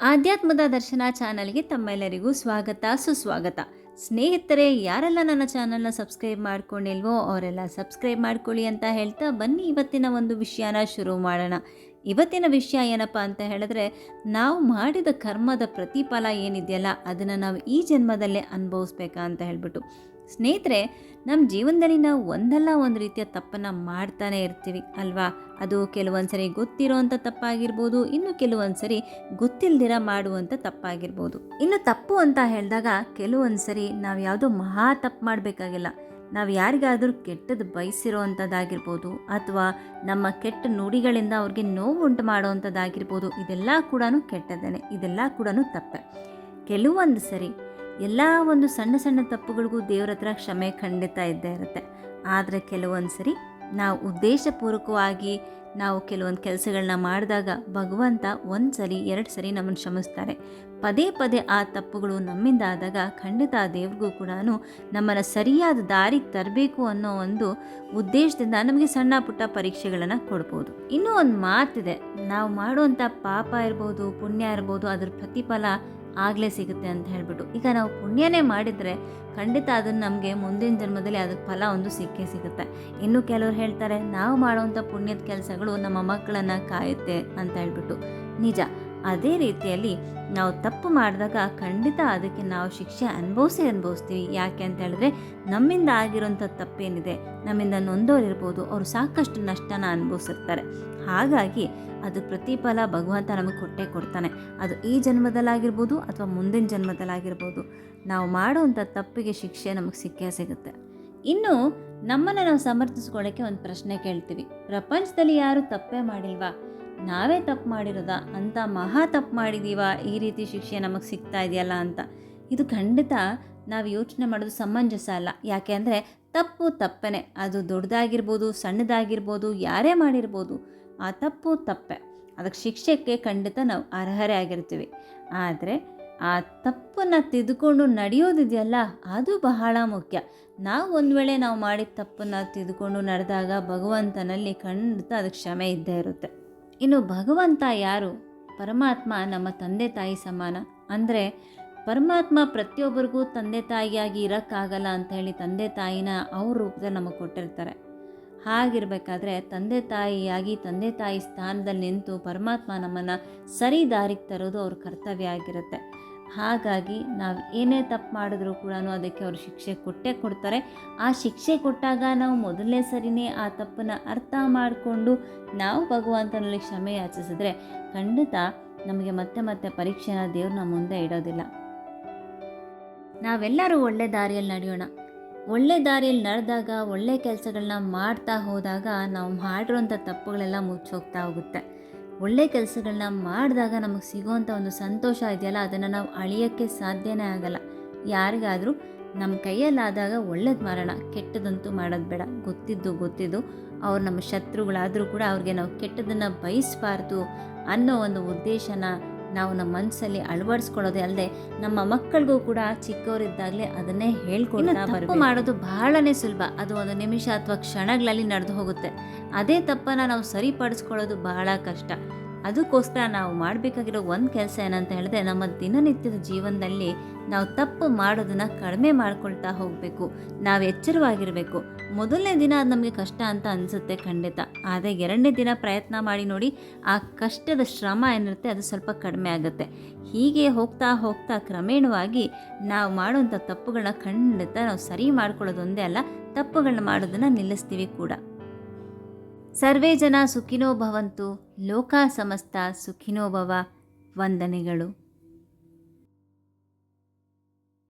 ಆಧ್ಯಾತ್ಮದ ದರ್ಶನ ಚಾನಲ್ಗೆ ತಮ್ಮೆಲ್ಲರಿಗೂ ಸ್ವಾಗತ, ಸುಸ್ವಾಗತ. ಸ್ನೇಹಿತರೆ, ಯಾರೆಲ್ಲ ನನ್ನ ಚಾನಲ್ನ ಸಬ್ಸ್ಕ್ರೈಬ್ ಮಾಡ್ಕೊಂಡಿಲ್ವೋ ಅವರೆಲ್ಲ ಸಬ್ಸ್ಕ್ರೈಬ್ ಮಾಡ್ಕೊಳ್ಳಿ ಅಂತ ಹೇಳ್ತಾ ಬನ್ನಿ ಇವತ್ತಿನ ಒಂದು ವಿಷಯನ ಶುರು ಮಾಡೋಣ. ಇವತ್ತಿನ ವಿಷಯ ಏನಪ್ಪ ಅಂತ ಹೇಳಿದ್ರೆ, ನಾವು ಮಾಡಿದ ಕರ್ಮದ ಪ್ರತಿಫಲ ಏನಿದೆಯಲ್ಲ, ಅದನ್ನು ನಾವು ಈ ಜನ್ಮದಲ್ಲೇ ಅನುಭವಿಸ್ಬೇಕಾ ಅಂತ ಹೇಳ್ಬಿಟ್ಟು. ಸ್ನೇಹಿತರೆ ನಮ್ಮ ಜೀವನದಲ್ಲಿ ನಾವು ಒಂದಲ್ಲ ಒಂದು ರೀತಿಯ ತಪ್ಪನ್ನು ಮಾಡ್ತಾನೆ ಇರ್ತೀವಿ, ಅಲ್ವಾ? ಅದು ಕೆಲವೊಂದು ಸರಿ ಗೊತ್ತಿರೋವಂಥ ತಪ್ಪಾಗಿರ್ಬೋದು, ಇನ್ನು ಕೆಲವೊಂದು ಸರಿ ಗೊತ್ತಿಲ್ದಿರ ಮಾಡುವಂಥ ತಪ್ಪಾಗಿರ್ಬೋದು. ಇನ್ನು ತಪ್ಪು ಅಂತ ಹೇಳಿದಾಗ ಕೆಲವೊಂದು ಸರಿ ನಾವು ಯಾವುದೋ ಮಹಾ ತಪ್ಪು ಮಾಡಬೇಕಾಗಿಲ್ಲ. ನಾವು ಯಾರಿಗಾದರೂ ಕೆಟ್ಟದ್ದು ಬಯಸಿರೋ ಅಂಥದ್ದಾಗಿರ್ಬೋದು ಅಥವಾ ನಮ್ಮ ಕೆಟ್ಟ ನುಡಿಗಳಿಂದ ಅವ್ರಿಗೆ ನೋವು ಉಂಟು ಮಾಡುವಂಥದ್ದಾಗಿರ್ಬೋದು ಇದೆಲ್ಲ ಕೂಡ ಕೆಟ್ಟದ್ದೇನೆ, ಇದೆಲ್ಲ ಕೂಡ ತಪ್ಪೆ. ಕೆಲವೊಂದು ಸರಿ ಎಲ್ಲ ಒಂದು ಸಣ್ಣ ಸಣ್ಣ ತಪ್ಪುಗಳಿಗೂ ದೇವ್ರ ಹತ್ರ ಕ್ಷಮೆ ಖಂಡಿತ ಇದ್ದೇ ಇರುತ್ತೆ. ಆದರೆ ಕೆಲವೊಂದು ಸರಿ ನಾವು ಉದ್ದೇಶಪೂರ್ವಕವಾಗಿ ನಾವು ಕೆಲವೊಂದು ಕೆಲಸಗಳನ್ನ ಮಾಡಿದಾಗ ಭಗವಂತ ಒಂದು ಸರಿ, ಎರಡು ಸರಿ ನಮ್ಮನ್ನು ಕ್ಷಮಿಸ್ತಾರೆ. ಪದೇ ಪದೇ ಆ ತಪ್ಪುಗಳು ನಮ್ಮಿಂದ ಆದಾಗ ಖಂಡಿತ ಆ ದೇವ್ರಿಗೂ ಕೂಡ ನಮ್ಮನ್ನು ಸರಿಯಾದ ದಾರಿಗೆ ತರಬೇಕು ಅನ್ನೋ ಒಂದು ಉದ್ದೇಶದಿಂದ ನಮಗೆ ಸಣ್ಣ ಪುಟ್ಟ ಪರೀಕ್ಷೆಗಳನ್ನು ಕೊಡ್ಬೋದು. ಇನ್ನೂ ಒಂದು ಮಾತಿದೆ, ನಾವು ಮಾಡುವಂಥ ಪಾಪ ಇರ್ಬೋದು, ಪುಣ್ಯ ಇರ್ಬೋದು, ಅದ್ರ ಪ್ರತಿಫಲ ಆಗಲೇ ಸಿಗುತ್ತೆ ಅಂತ ಹೇಳ್ಬಿಟ್ಟು. ಈಗ ನಾವು ಪುಣ್ಯನೇ ಮಾಡಿದರೆ ಖಂಡಿತ ಅದನ್ನು ನಮಗೆ ಮುಂದಿನ ಜನ್ಮದಲ್ಲಿ ಅದಕ್ಕೆ ಫಲ ಒಂದು ಸಿಕ್ಕೇ ಸಿಗುತ್ತೆ. ಇನ್ನು ಕೆಲವರು ಹೇಳ್ತಾರೆ, ನಾವು ಮಾಡುವಂಥ ಪುಣ್ಯದ ಕೆಲಸಗಳು ನಮ್ಮ ಮಕ್ಕಳನ್ನು ಕಾಯುತ್ತೆ ಅಂತ ಹೇಳ್ಬಿಟ್ಟು. ನಿಜ. ಅದೇ ರೀತಿಯಲ್ಲಿ ನಾವು ತಪ್ಪು ಮಾಡಿದಾಗ ಖಂಡಿತ ಅದಕ್ಕೆ ನಾವು ಶಿಕ್ಷೆ ಅನುಭವಿಸಿ ಅನುಭವಿಸ್ತೀವಿ. ಯಾಕೆ ಅಂತ ಹೇಳಿದ್ರೆ ನಮ್ಮಿಂದ ಆಗಿರೋಂಥ ತಪ್ಪೇನಿದೆ, ನಮ್ಮಿಂದ ನೊಂದೋರಿರ್ಬೋದು ಅವರು ಸಾಕಷ್ಟು ನಷ್ಟನ ಅನುಭವಿಸಿರ್ತಾರೆ. ಹಾಗಾಗಿ ಅದು ಪ್ರತಿಫಲ ಭಗವಂತ ನಮಗೆ ಕೊಟ್ಟೇ ಕೊಡ್ತಾನೆ. ಅದು ಈ ಜನ್ಮದಲ್ಲಾಗಿರ್ಬೋದು ಅಥವಾ ಮುಂದಿನ ಜನ್ಮದಲ್ಲಾಗಿರ್ಬೋದು. ನಾವು ಮಾಡುವಂಥ ತಪ್ಪಿಗೆ ಶಿಕ್ಷೆ ನಮಗೆ ಸಿಕ್ಕೇ ಸಿಗುತ್ತೆ. ಇನ್ನು ನಮ್ಮನ್ನು ನಾವು ಸಮರ್ಥಿಸ್ಕೊಳ್ಳೋಕ್ಕೆ ಒಂದು ಪ್ರಶ್ನೆ ಕೇಳ್ತೀವಿ. ಪ್ರಪಂಚದಲ್ಲಿ ಯಾರು ತಪ್ಪೇ ಮಾಡಿಲ್ವಾ? ನಾವೇ ತಪ್ಪು ಮಾಡಿರೋದ? ಅಂತ ಮಹಾ ತಪ್ಪು ಮಾಡಿದೀವಾ, ಈ ರೀತಿ ಶಿಕ್ಷೆ ನಮಗೆ ಸಿಗ್ತಾ ಇದೆಯಲ್ಲ ಅಂತ. ಇದು ಖಂಡಿತ ನಾವು ಯೋಚನೆ ಮಾಡೋದು ಸಮಂಜಸ ಅಲ್ಲ. ಯಾಕೆ ಅಂದರೆ ತಪ್ಪು ತಪ್ಪನೆ. ಅದು ದೊಡ್ಡದಾಗಿರ್ಬೋದು, ಸಣ್ಣದಾಗಿರ್ಬೋದು, ಯಾರೇ ಮಾಡಿರ್ಬೋದು, ಆ ತಪ್ಪು ತಪ್ಪೆ. ಅದಕ್ಕೆ ಶಿಕ್ಷೆಗೆ ಖಂಡಿತ ನಾವು ಅರ್ಹರೇ ಆಗಿರ್ತೀವಿ. ಆದರೆ ಆ ತಪ್ಪನ್ನು ತಿದ್ದುಕೊಂಡು ನಡೆಯೋದಿದೆಯಲ್ಲ, ಅದು ಬಹಳ ಮುಖ್ಯ. ನಾವು ಒಂದು ವೇಳೆ ನಾವು ಮಾಡಿದ ತಪ್ಪನ್ನು ತಿದ್ದುಕೊಂಡು ನಡೆದಾಗ ಭಗವಂತನಲ್ಲಿ ಖಂಡಿತ ಅದಕ್ಕೆ ಕ್ಷಮೆ ಇದ್ದೇ ಇರುತ್ತೆ. ಇನ್ನು ಭಗವಂತ ಯಾರು? ಪರಮಾತ್ಮ ನಮ್ಮ ತಂದೆ ತಾಯಿ ಸಮಾನ? ಅಂದರೆ ಪರಮಾತ್ಮ ಪ್ರತಿಯೊಬ್ಬರಿಗೂ ತಂದೆ ತಾಯಿಯಾಗಿ ಇರೋಕ್ಕಾಗಲ್ಲ ಅಂತ ಹೇಳಿ ತಂದೆ ತಾಯಿನ ಅವ್ರ ರೂಪದಲ್ಲಿ ನಮಗೆ ಕೊಟ್ಟಿರ್ತಾರೆ. ಹಾಗಿರಬೇಕಾದ್ರೆ ತಂದೆ ತಾಯಿಯಾಗಿ ತಂದೆ ತಾಯಿ ಸ್ಥಾನದಲ್ಲಿ ನಿಂತು ಪರಮಾತ್ಮ ನಮ್ಮನ್ನು ಸರಿ ದಾರಿಗೆ ತರೋದು ಅವ್ರ ಕರ್ತವ್ಯ ಆಗಿರುತ್ತೆ. ಹಾಗಾಗಿ ನಾವು ಏನೇ ತಪ್ಪು ಮಾಡಿದ್ರೂ ಕೂಡ ಅದಕ್ಕೆ ಅವರು ಶಿಕ್ಷೆ ಕೊಟ್ಟೇ ಕೊಡ್ತಾರೆ. ಆ ಶಿಕ್ಷೆ ಕೊಟ್ಟಾಗ ನಾವು ಮೊದಲನೇ ಸರಿನೇ ಆ ತಪ್ಪನ್ನು ಅರ್ಥ ಮಾಡಿಕೊಂಡು ನಾವು ಭಗವಂತನಲ್ಲಿ ಕ್ಷಮೆ ಯಾಚಿಸಿದ್ರೆ ಖಂಡಿತ ನಮಗೆ ಮತ್ತೆ ಮತ್ತೆ ಪರೀಕ್ಷೆನ ದೇವ್ರು ನಮ್ಮ ಮುಂದೆ ಇಡೋದಿಲ್ಲ. ನಾವೆಲ್ಲರೂ ಒಳ್ಳೆ ದಾರಿಯಲ್ಲಿ ನಡೆಯೋಣ. ಒಳ್ಳೆ ದಾರಿಯಲ್ಲಿ ನಡೆದಾಗ ಒಳ್ಳೆ ಕೆಲಸಗಳನ್ನ ಮಾಡ್ತಾ ಹೋದಾಗ ನಾವು ಮಾಡಿರೋಂಥ ತಪ್ಪುಗಳೆಲ್ಲ ಮುಚ್ಚೋಗ್ತಾ ಹೋಗುತ್ತೆ. ಒಳ್ಳೆ ಕೆಲಸಗಳನ್ನ ಮಾಡಿದಾಗ ನಮಗೆ ಸಿಗುವಂಥ ಒಂದು ಸಂತೋಷ ಇದೆಯಲ್ಲ, ಅದನ್ನು ನಾವು ಅಳಿಯೋಕ್ಕೆ ಸಾಧ್ಯನೇ ಆಗಲ್ಲ. ಯಾರಿಗಾದರೂ ನಮ್ಮ ಕೈಯಲ್ಲಾದಾಗ ಒಳ್ಳೇದು ಮಾಡೋಣ, ಕೆಟ್ಟದಂತೂ ಮಾಡೋದು ಬೇಡ. ಗೊತ್ತಿದ್ದು ಗೊತ್ತಿದ್ದು, ಅವ್ರು ನಮ್ಮ ಶತ್ರುಗಳಾದರೂ ಕೂಡ ಅವ್ರಿಗೆ ನಾವು ಕೆಟ್ಟದನ್ನು ಬಯಸಬಾರ್ದು ಅನ್ನೋ ಒಂದು ಉದ್ದೇಶನ ನಾವು ನಮ್ಮ ಮನಸ್ಸಲ್ಲಿ ಅಳವಡಿಸ್ಕೊಳ್ಳೋದೇ ಅಲ್ಲದೆ ನಮ್ಮ ಮಕ್ಕಳಿಗೂ ಕೂಡ ಚಿಕ್ಕವರಿದ್ದಾಗಲೇ ಅದನ್ನೇ ಹೇಳ್ಕೊಡ್ತಾ ತಪ್ಪು ಮಾಡೋದು ಬಹಳನೇ ಸುಲಭ. ಅದು ಒಂದು ನಿಮಿಷ ಅಥವಾ ಕ್ಷಣಗಳಲ್ಲಿ ನಡೆದು ಹೋಗುತ್ತೆ. ಅದೇ ತಪ್ಪನ್ನು ನಾವು ಸರಿಪಡಿಸ್ಕೊಳ್ಳೋದು ಬಹಳ ಕಷ್ಟ. ಅದಕ್ಕೋಸ್ಕರ ನಾವು ಮಾಡಬೇಕಾಗಿರೋ ಒಂದು ಕೆಲಸ ಏನಂತ ಹೇಳಿದ್ರೆ ನಮ್ಮ ದಿನನಿತ್ಯದ ಜೀವನದಲ್ಲಿ ನಾವು ತಪ್ಪು ಮಾಡೋದನ್ನು ಕಡಿಮೆ ಮಾಡ್ಕೊಳ್ತಾ ಹೋಗಬೇಕು. ನಾವು ಎಚ್ಚರವಾಗಿರಬೇಕು. ಮೊದಲನೇ ದಿನ ಅದು ನಮಗೆ ಕಷ್ಟ ಅಂತ ಅನಿಸುತ್ತೆ ಖಂಡಿತ. ಆದರೆ ಎರಡನೇ ದಿನ ಪ್ರಯತ್ನ ಮಾಡಿ ನೋಡಿ ಆ ಕಷ್ಟದ ಶ್ರಮ ಏನಿರುತ್ತೆ ಅದು ಸ್ವಲ್ಪ ಕಡಿಮೆ ಆಗುತ್ತೆ. ಹೀಗೆ ಹೋಗ್ತಾ ಹೋಗ್ತಾ ಕ್ರಮೇಣವಾಗಿ ನಾವು ಮಾಡುವಂಥ ತಪ್ಪುಗಳನ್ನ ಖಂಡಿತ ನಾವು ಸರಿ ಮಾಡ್ಕೊಳ್ಳೋದು ಒಂದೇ ಅಲ್ಲ, ತಪ್ಪುಗಳನ್ನ ಮಾಡೋದನ್ನು ನಿಲ್ಲಿಸ್ತೀವಿ ಕೂಡ. ಸರ್ವೇ ಜನ ಸುಖಿನೋ ಭವಂತು ಲೋಕ ಸಮಸ್ತ ಸುಖಿನೋ ಭವ ವಂದನೆಗಳು.